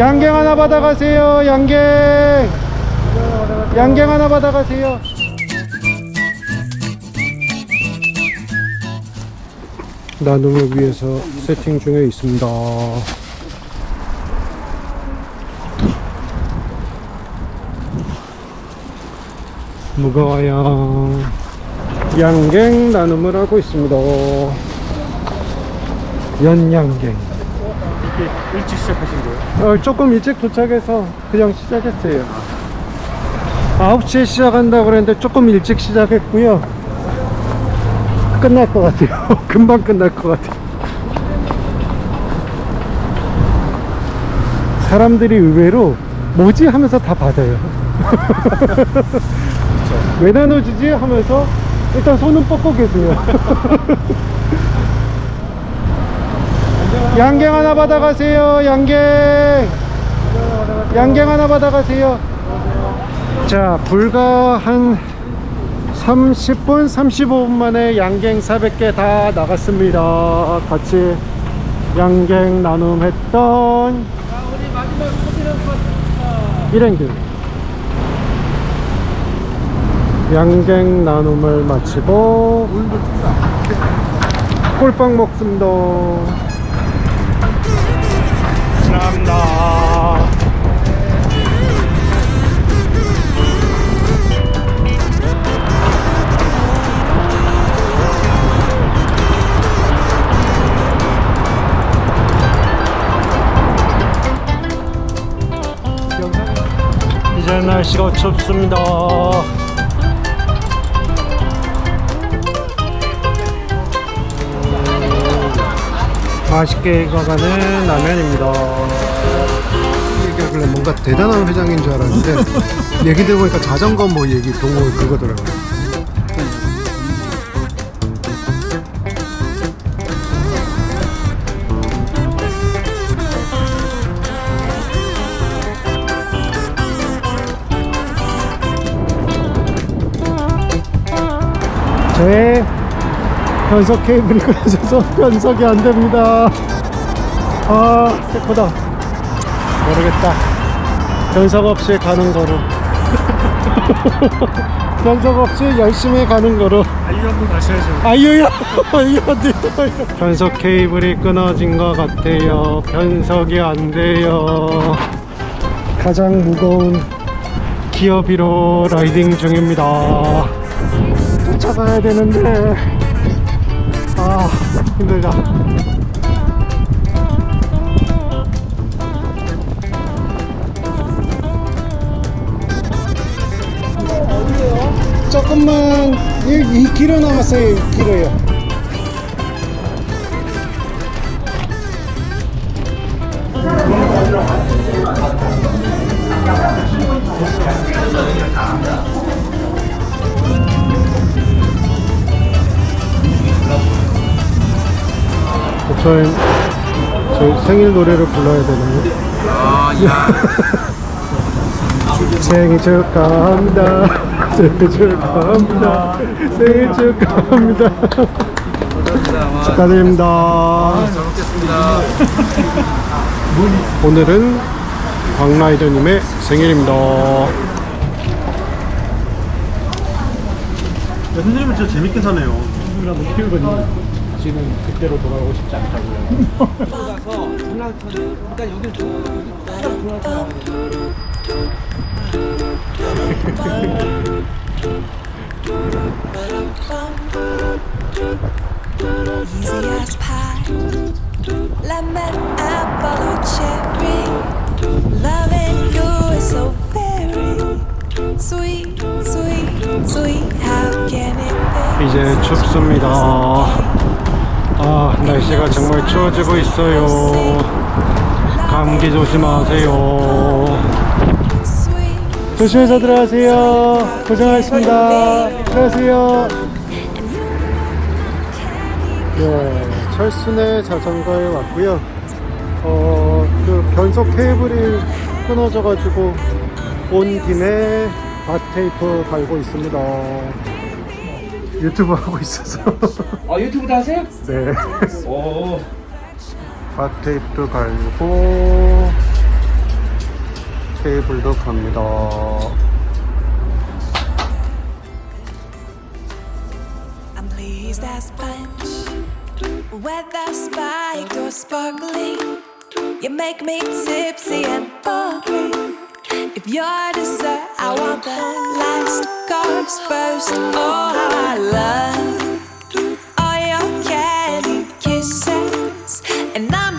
양갱 하나 받아가세요. 양갱. 양갱 하나 받아가세요. 나눔을 위해서 세팅 중에 있습니다. 무거워요. 양갱 나눔을 하고 있습니다. 연양갱. 이렇게 일찍 시작하신 거예요? 어, 조금 일찍 도착해서 그냥 시작했어요. 9시에 시작한다고 그랬는데 조금 일찍 시작했고요. 끝날 것 같아요. 금방 끝날 것 같아요. 사람들이 의외로 뭐지 하면서 다 받아요. 왜 나눠주지 하면서 일단 손은 뻗고 계세요. 양갱 하나 받아가세요. 양갱. 양갱 하나 받아가세요. 자, 불과 한 30분, 35분 만에 양갱 400개 다 나갔습니다. 같이 양갱 나눔했던 일행들. 양갱 나눔을 마치고 꿀빵 먹습니다. 감사합니다. 이제 날씨가 춥습니다. 맛있게 익어가는 라면입니다. 얘기하길래 뭔가 대단한 회장인 줄 알았는데 얘기 들어보니까 자전거 뭐 얘기 동호 그거더라고요. 제 변속 케이블이 끊어져서 변속이 안 됩니다. 아, 슬프다. 모르겠다. 변속 없이 가는 거로. 변속 없이 열심히 가는 거로. 아유 한번 가셔야죠 아유야, 아유, 안 돼요. 변속 케이블이 끊어진 것 같아요. 변속이 안 돼요. 가장 무거운 기어비로 라이딩 중입니다. 쫓아가야 되는데, 아, 힘들다. 조금만 1, 2km 남았어요 1km요 저희, 저희 생일 노래를 불러야 되나요? 생일 축하합니다. 생일 축하합니다. 생일 축하합니다. 축하드립니다. 오늘은 광라이더님의 생일입니다. 선생님은 진짜 재밌게 사네요 친구랑 못 키우거든요. 지는 그때로 돌아가고 싶지 않다고요. 가서 중랑천 일단 여기를 it be? 이제 춥습니다. 아, 날씨가 정말 추워지고 있어요. 감기 조심하세요. 조심해서 들어가세요. 고생하셨습니다. 들어가세요. 네, 철순의 자전거에 왔고요. 어, 그 변속 케이블이 끊어져가지고 온 김에 밭테이프 갈고 있습니다. 유튜브 하고 있어서. 아 유튜브도 하세요? 네. 오. 밭테이프도 갈고 테이블도 갑니다. I'm pleased as punch. Whether spiked or sparkling, you make me tipsy and bubbly. If you're dessert, I want the last cards first. Oh, how I love all your candy kisses, and I.